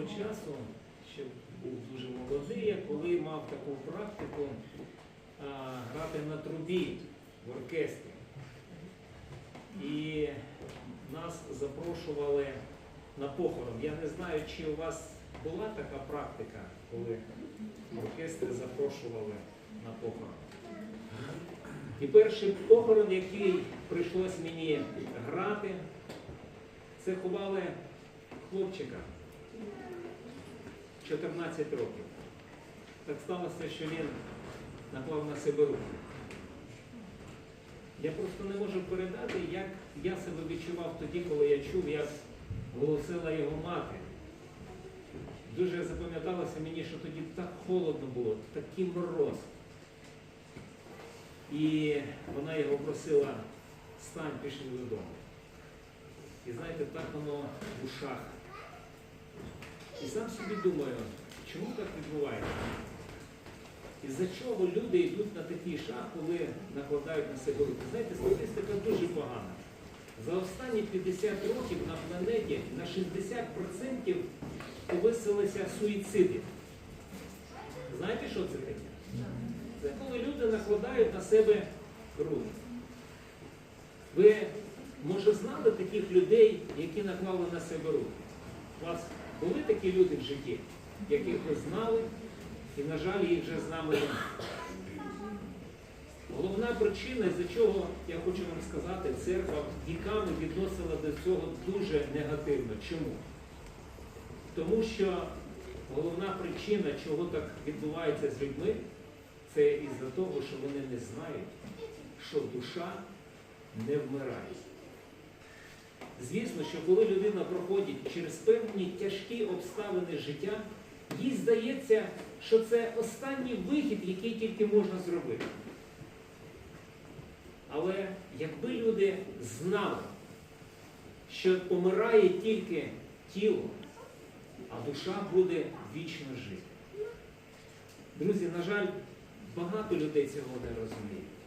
свого часу, ще був дуже молодий, коли мав таку практику а, грати на трубі в оркестрі. І нас запрошували на похорон. Я не знаю, чи у вас була така практика, коли оркестри запрошували на похорон. І перший похорон, який прийшлось мені грати, це ховали хлопчика 14 років. Так сталося, що він наклав на себе руку. Я просто не можу передати, як я себе відчував тоді, коли я чув, як голосила його мати. Дуже запам'яталося мені, що тоді так холодно було, такий мороз. І вона його просила, стань, пішли додому. І знаєте, так воно в ушах. І сам собі думаю, чому так відбувається? Із-за чого люди йдуть на такий шаг, коли накладають на себе руки? Знаєте, статистика дуже погана. За останні 50 років на планеті на 60% повисилися суїциди. Знаєте, що це таке? Це коли люди накладають на себе руки. Ви, може, знали таких людей, які наклали на себе руки? У вас були такі люди в житті, яких ви знали, і, на жаль, їх вже з нами немає. Головна причина, з чого я хочу вам сказати, церква віками відносила до цього дуже негативно. Чому? Тому що головна причина, чого так відбувається з людьми, це із-за того, що вони не знають, що душа не вмирає. Звісно, що коли людина проходить через певні тяжкі обставини життя, їй здається, що це останній вихід, який тільки можна зробити. Але якби люди знали, що помирає тільки тіло, а душа буде вічно жити. Друзі, на жаль, багато людей цього не розуміють.